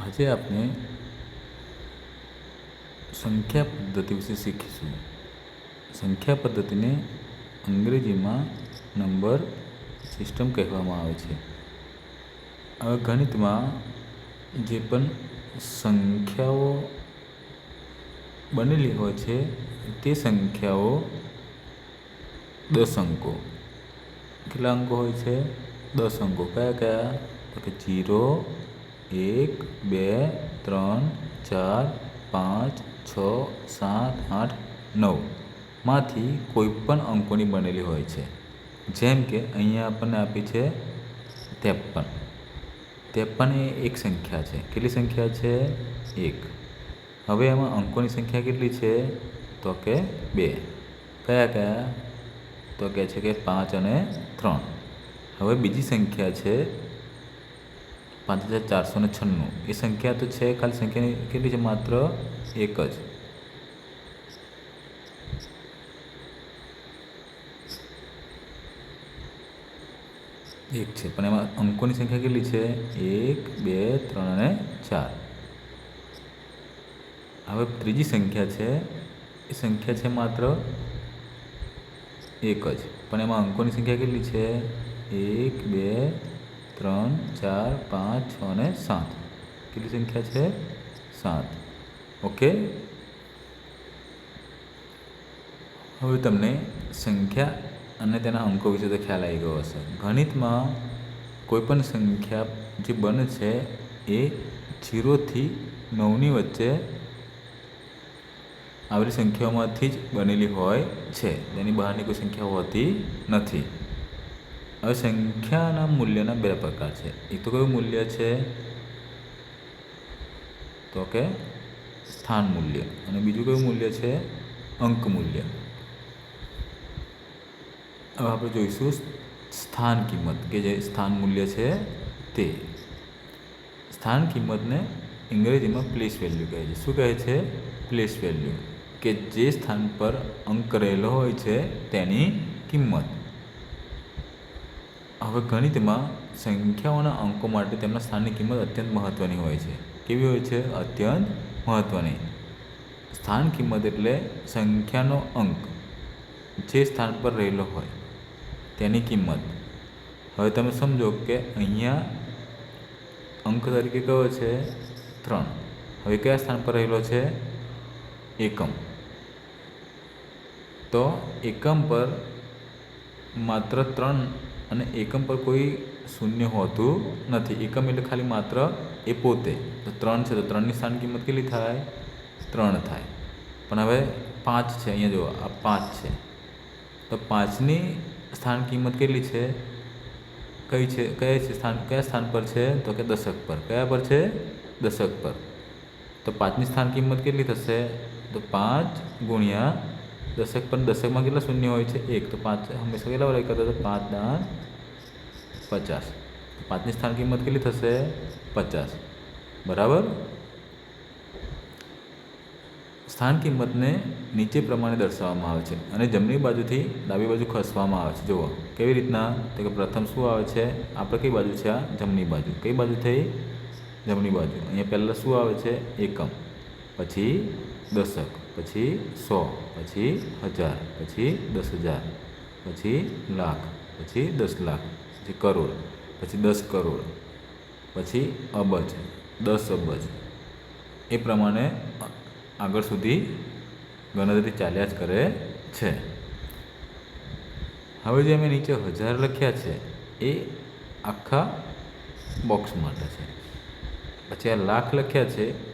આજે આપણે સંખ્યા પદ્ધતિ વિશે શીખીશું. સંખ્યા પદ્ધતિને અંગ્રેજીમાં નંબર સિસ્ટમ કહેવામાં આવે છે. હવે ગણિતમાં જે પણ સંખ્યાઓ બનેલી હોય છે, તે સંખ્યાઓ દસ અંકો. કેટલા અંકો હોય છે? દસ અંકો. કયા કયા? તો કે જીરો એક, બે, ત્રણ, ચાર, પાંચ, છ, સાત, આઠ નવમાંથી કોઈપણ કોઈ પણ અંકોની બનેલી હોય છે. જેમ કે અહીંયા આપણને આપી છે ત્રેપન. ત્રેપન એ એક સંખ્યા છે. કેટલી સંખ્યા છે? એક. હવે એમાં અંકોની સંખ્યા કેટલી છે? તો કે બે. કયા કયા? તો કહે છે કે પાંચ અને ત્રણ. હવે બીજી સંખ્યા છે પાંચ હજાર ચારસો ને છન્નું એ સંખ્યા તો છે ખાલી સંખ્યાની કેટલી છે માત્ર એક જ એક છે પણ એમાં અંકોની સંખ્યા કેટલી છે એક બે ત્રણ અને ચાર હવે ત્રીજી સંખ્યા છે એ સંખ્યા છે માત્ર એક જ પણ એમાં અંકોની સંખ્યા કેટલી છે એક બે ત્રણ, ચાર, પાંચ, છ અને સાત. કેટલી સંખ્યા છે? સાત. ઓકે? હવે તમને સંખ્યા અને તેના અંકો વિશે તો ખ્યાલ આવી ગયો હશે. ગણિતમાં કોઈપણ સંખ્યા જે બને છે એ જીરોથી નવની વચ્ચે આવેલી સંખ્યાઓમાંથી જ બનેલી હોય છે. તેની બહારની કોઈ સંખ્યા હોતી નથી. હવે સંખ્યાના મૂલ્યના બે પ્રકાર છે. એક તો કયું મૂલ્ય છે? તો કે સ્થાન મૂલ્ય. અને બીજું કયું મૂલ્ય છે? અંક મૂલ્ય. હવે આપણે જોઈશું સ્થાન કિંમત, કે જે સ્થાન મૂલ્ય છે તે. સ્થાન કિંમતને અંગ્રેજીમાં પ્લેસ વેલ્યુ કહે છે. શું કહે છે? પ્લેસ વેલ્યુ કે જે સ્થાન પર અંક રહેલો હોય છે તેની કિંમત. હવે ગણિતમાં સંખ્યાઓના અંકો માટે તેમના સ્થાનની કિંમત અત્યંત મહત્ત્વની હોય છે. કેવી હોય છે? અત્યંત મહત્ત્વની સ્થાન કિંમત એટલે સંખ્યાનો અંક જે સ્થાન પર રહેલો હોય, તેની કિંમત. હવે તમે સમજો કે અહીંયા અંક તરીકે કયો છે? ત્રણ. હવે કયા સ્થાન પર રહેલો છે? એકમ. તો એકમ પર માત્ર ત્રણ અને એકમ પર કોઈ શૂન્ય હોતું નથી. એકમ એટલે ખાલી માત્ર એ પોતે. તો ત્રણ છે તો ત્રણની સ્થાન કિંમત કેટલી થાય? ત્રણ થાય. પણ હવે પાંચ છે, અહીંયા જુઓ, આ પાંચ છે. તો પાંચની સ્થાન કિંમત કેટલી છે? કઈ છે? કયા છે સ્થાન? કયા સ્થાન પર છે? તો કે દશક પર. કયા પર છે? દશક પર. તો પાંચની સ્થાન કિંમત કેટલી થશે? તો પાંચ ગુણ્યા દશક પણ દશકમાં કેટલા શૂન્ય હોય છે? એક. તો પાંચ હંમેશા કેટલા વડે કરતા પાંચ દાન પચાસ. પાંચની સ્થાન કિંમત કેટલી થશે? પચાસ. બરાબર? સ્થાન કિંમતને નીચે પ્રમાણે દર્શાવવામાં આવે છે અને જમણી બાજુથી ડાબી બાજુ ખસવામાં આવે છે. જુઓ, કેવી રીતના? તો કે પ્રથમ શું આવે છે? આપણે કઈ બાજુ છે આ? જમણી બાજુ. કઈ બાજુ થઈ જમણી બાજુ. અહીંયા પહેલાં શું આવે છે? એકમ. પછી દશક પછી સો, પછી હજાર, પછી દસ હજાર, પછી લાખ, પછી દસ લાખ, પછી કરોડ, પછી દસ કરોડ, પછી અબજ, દસ અબજ. એ પ્રમાણે આગળ સુધી ગણતરી ચાલ્યા જ કરે છે. હવે જે અમે નીચે હજાર લખ્યા છે, એ આખા બોક્સ માટે છે. પછી આ લાખ લખ્યા છે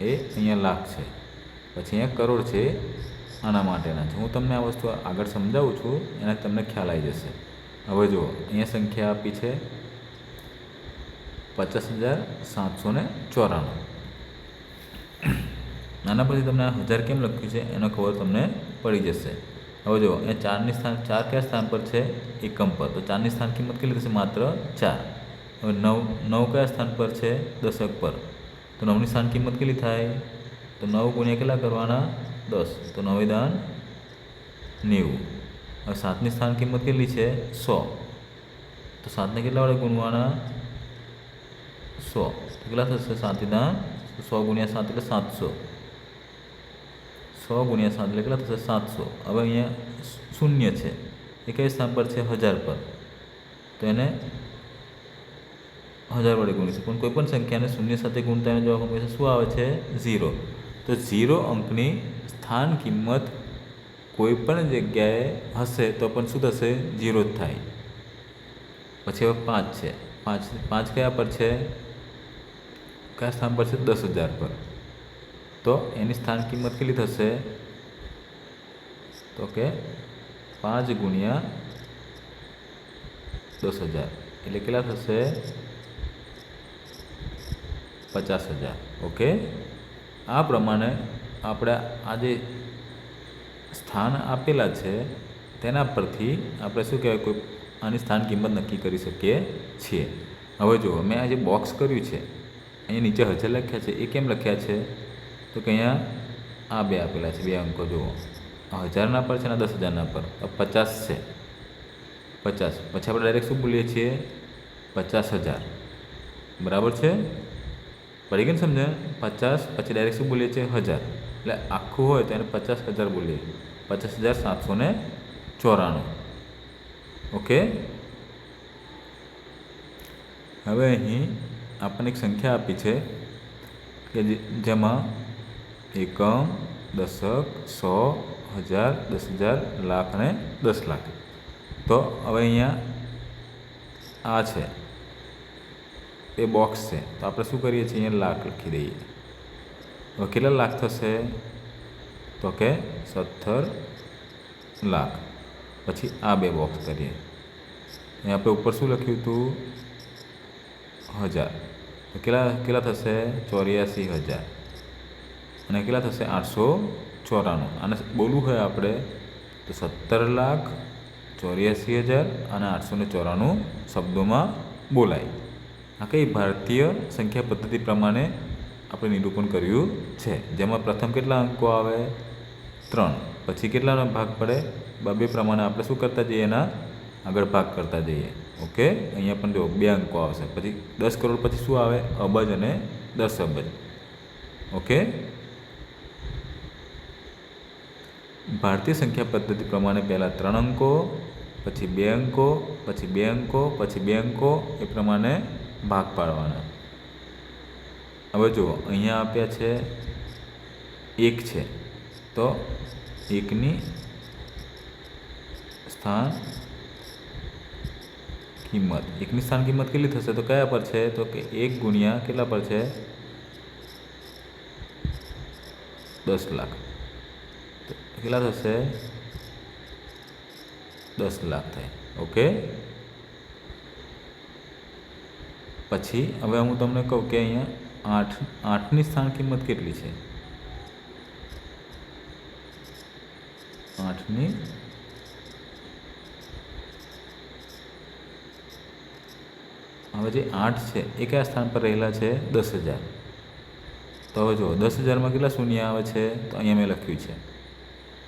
એ અહીંયા લાખ છે. પછી અહીંયા કરોડ છે આના માટેના. છે હું તમને આ વસ્તુ આગળ સમજાવું છું, એના તમને ખ્યાલ આવી જશે. હવે જુઓ, અહીંયા સંખ્યા આપી છે પચાસ હજાર સાતસો ને ચોરાણું. આના પછી તમને હજાર કેમ લખ્યું છે, એનો ખબર તમને પડી જશે. હવે જુઓ, અહીંયા ચારની સ્થાન, ચાર કયા સ્થાન પર છે? એકમ પર. તો ચારની સ્થાન કિંમત કેટલી થશે? માત્ર ચાર. હવે નવ નવ કયા સ્થાન પર છે? દશક પર. તો નવની સ્થાન કિંમત કેટલી થાય? તો નવ ગુણ્યા કેટલા કરવાના? દસ. તો નવે દાન નેવું. હવે સાતની સ્થાન કિંમત કેટલી છે? સો. તો સાતને કેટલા વડે ગુણવાના? સો. કેટલા થશે સાતના સો ગુણ્યા સાત એટલે સાતસો. સો ગુણ્યા સાત એટલે કેટલા થશે? સાતસો. હવે અહીંયા શૂન્ય છે. એ કઈ સ્થાન પર છે? હજાર પર. તો એને હજાર વડે ગુણીશું પણ કોઈ પણ સંખ્યાને શૂન્ય સાથે ગુણતા એનો જવાબ હંમેશા શું આવે છે ઝીરો તો ઝીરો અંકની સ્થાન કિંમત કોઈ પણ જગ્યાએ હશે તો પણ શું થશે ઝીરો જ થાય પછી હવે પાંચ છે પાંચ પાંચ કયા પર છે કયા સ્થાન પર છે દસ હજાર પર તો એની સ્થાન કિંમત કેટલી થશે તો કે પાંચ ગુણ્યા દસ હજાર એટલે કેટલા થશે પચાસ હજાર. ઓકે? આ પ્રમાણે આપણે આ જે સ્થાન આપેલા છે, તેના પરથી આપણે શું કહેવાય કોઈ આની સ્થાન કિંમત નક્કી કરી શકીએ છીએ. હવે જુઓ, મેં આ જે બોક્સ કર્યું છે, અહીંયા નીચે હજાર લખ્યા છે, એ કેમ લખ્યા છે? તો કે અહીંયા આ બે આપેલા છે, બે અંકો જુઓ. હજારના પર છે ને દસ હજારના પર. પચાસ છે. પચાસ. પછી આપણે ડાયરેક્ટ શું બોલીએ છીએ? પચાસ હજાર. બરાબર છે? પડી ગયું સમજે પચાસ, પછી ડાયરેક્ટ શું બોલીએ છીએ? હજાર. એટલે આખું હોય તો એને પચાસ હજાર બોલીએ. પચાસ હજાર સાતસો ને ચોરાણું. ઓકે હવે અહીં આપણને એક સંખ્યા આપી છે કે જેમાં એકમ, દશક, સો, હજાર, દસ હજાર, લાખ અને દસ લાખ. તો હવે અહીંયા આ છે. એ બોક્સ છે. તો આપણે શું કરીએ છીએ? અહીંયા લાખ લખી દઈએ. હવે કેટલા લાખ થશે? તો કે સત્તર લાખ. પછી આ બે બોક્સ કરીએ. અહીંયા આપણે ઉપર શું લખ્યું હતું? હજાર. તો કેટલા કેટલા થશે? ચોર્યાસી હજાર. અને કેટલા થશે? આઠસો ચોરાણું. અને બોલવું હોય આપણે, તો સત્તર લાખ ચોર્યાસી હજાર અને આઠસો ચોરાણું શબ્દોમાં બોલાય. આ કઈ ભારતીય સંખ્યા પદ્ધતિ પ્રમાણે આપણે નિરૂપણ કર્યું છે. જેમાં પ્રથમ કેટલા અંકો આવે? ત્રણ. પછી કેટલાનો ભાગ પડે? બબે પ્રમાણે આપણે શું કરતા જઈએ? એના આગળ ભાગ કરતા જઈએ. ઓકે? અહીંયા પણ જો બે અંકો આવશે. પછી દસ કરોડ પછી શું આવે? અબજ અને દસ અબજ. ઓકે? ભારતીય સંખ્યા પદ્ધતિ પ્રમાણે પહેલાં ત્રણ અંકો, પછી બે અંકો, પછી બે અંકો, પછી બે અંકો, એ પ્રમાણે ભાગ પાડવાના. હવે જુઓ, અહીંયા આપ્યા છે એક છે. તો એકની સ્થાન કિંમત, એકની સ્થાન કિંમત કેટલી થશે? તો કયા પર છે? તો કે એક ગુણ્યા કેટલા પર છે? દસ લાખ. તો કેટલા થશે? દસ લાખ થાય. ઓકે? પછી હવે હું તમને કહું કે અહીંયા આઠ, આઠની સ્થાન કિંમત કેટલી છે? આઠની હવે જે આઠ છે, એ કયા સ્થાન પર રહેલા છે? દસ હજાર. તો હવે જુઓ, દસ હજારમાં કેટલા શૂન્ય આવે છે? તો અહીંયા મેં લખ્યું છે.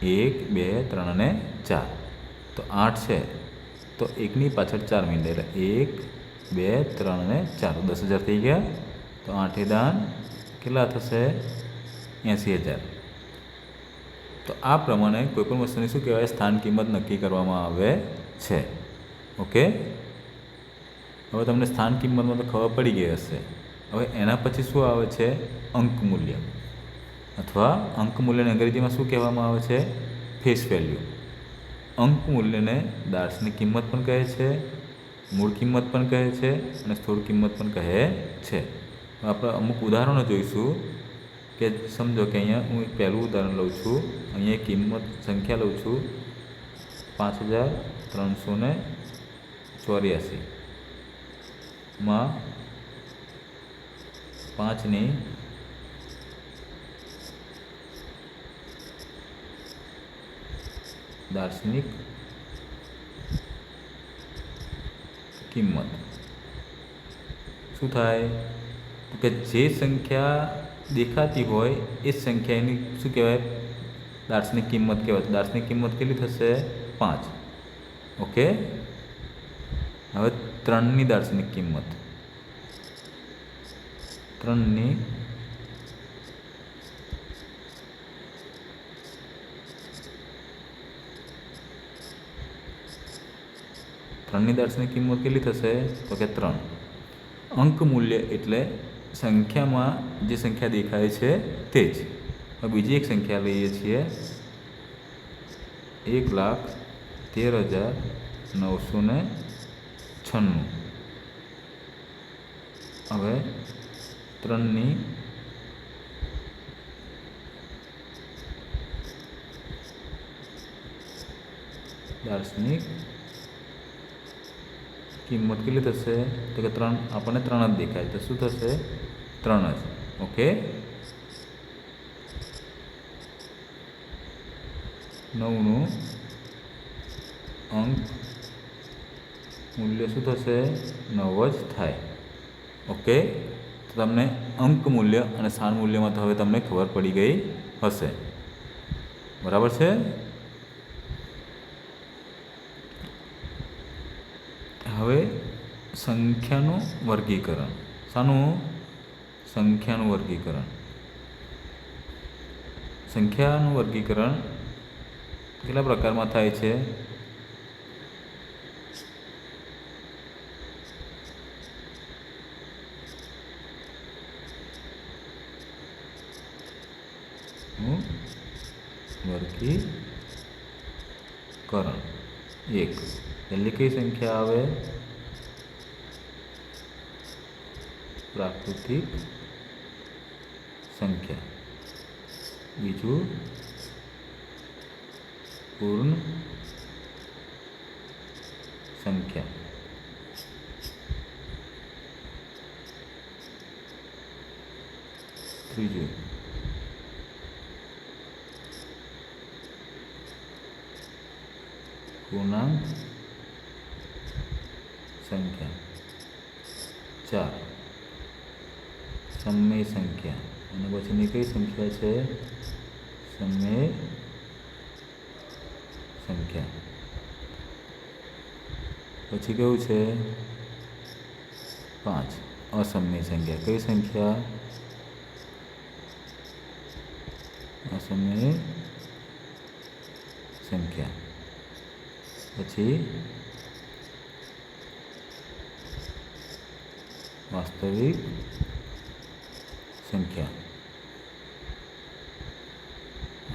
એક, બે, ત્રણ અને ચાર. તો આઠ છે. તો એકની પાછળ ચાર મિનિટ એટલે એક બે, ત્રણ અને ચાર. દસ હજાર થઈ ગયા. તો આઠે દાન કેટલા થશે? એંસી હજાર. તો આ પ્રમાણે કોઈપણ વસ્તુની શું કહેવાય? સ્થાન કિંમત નક્કી કરવામાં આવે છે. ઓકે? હવે તમને સ્થાન કિંમતમાં તો ખબર પડી ગઈ હશે. હવે એના પછી શું આવે છે? અંક મૂલ્ય. અથવા અંક મૂલ્યને અંગ્રેજીમાં શું કહેવામાં આવે છે? ફેસ વેલ્યુ અંક મૂલ્યને દાર્શનિક કિંમત પણ કહે છે. મૂળ કિંમત પણ કહે છે અને સ્થૂળ કિંમત પણ કહે છે. આપણે અમુક ઉદાહરણો જોઈશું કે સમજો કે અહીંયા હું પહેલું ઉદાહરણ લઉં છું. અહીંયા કિંમત સંખ્યા લઉં છું પાંચ હજાર ત્રણસો ને ચોર્યાસી. માં પાંચની દાર્શનિક કિંમત? શું થાય? તો કે જે સંખ્યા દેખાતી હોય, એ સંખ્યા એની શું કહેવાય? દાર્શનિક કિંમત કહેવાય. દાર્શનિક કિંમત કેટલી થશે? પાંચ. ઓકે? હવે ત્રણની દાર્શનિક કિંમત. ત્રણની ત્રણની દસની કિંમત કેટલી થશે? તો કે ત્રણ. અંક મૂલ્ય એટલે સંખ્યામાં જે સંખ્યા દેખાય છે તે જ. બીજી એક સંખ્યા લઈએ છીએ. એક લાખ તેર હજાર નવસો ને છન્નું. હવે ત્રણની દાર્શનિક કિંમત કેટલી થશે? તો કે ત્રણ, આપણને ત્રણ જ દેખાય. તો શું થશે? ત્રણ જ. ઓકે? નવનું અંક મૂલ્ય શું થશે? નવ જ થાય. ઓકે? તો તમને અંક મૂલ્ય અને સ્થાન મૂલ્યમાં તો હવે તમને ખબર પડી ગઈ હશે. બરાબર છે? હવે સંખ્યાનું વર્ગીકરણ. શાનું? સંખ્યાનું વર્ગીકરણ. સંખ્યાનું વર્ગીકરણ કેટલા પ્રકારમાં થાય છે? વર્ગીકરણ. એક. પહેલી કઈ સંખ્યા આવે પ્રાકૃતિક સંખ્યા બીજું પૂર્ણ સંખ્યા ત્રીજું પૂર્ણાંક સંખ્યા ચાર સમય સંખ્યા અને પછીની કઈ સંખ્યા છે સમય સંખ્યા પછી કેવું છે પાંચ અસમય સંખ્યા કઈ સંખ્યા અસમય સંખ્યા પછી વાસ્તવિક સંખ્યા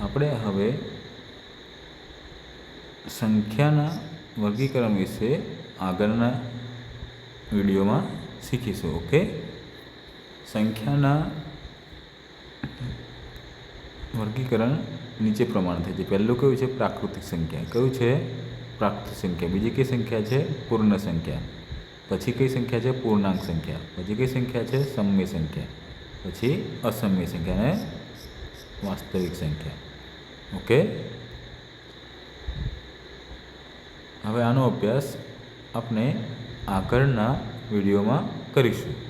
આપણે હવે સંખ્યાના વર્ગીકરણ વિશે આગળના વિડીયોમાં શીખીશું, ઓકે? સંખ્યાના વર્ગીકરણ નીચે પ્રમાણે થાય છે. પહેલું કયું છે? પ્રાકૃતિક સંખ્યા. કયું છે? પ્રાકૃતિક સંખ્યા. બીજી કઈ સંખ્યા છે? પૂર્ણ સંખ્યા. પછી કઈ સંખ્યા છે? પૂર્ણાંક સંખ્યા. પછી કઈ સંખ્યા છે? સમય સંખ્યા. પછી અસમ્ય સંખ્યા અને વાસ્તવિક સંખ્યા. ઓકે હવે આનો અભ્યાસ આપણે આગળના વિડીયોમાં કરીશું.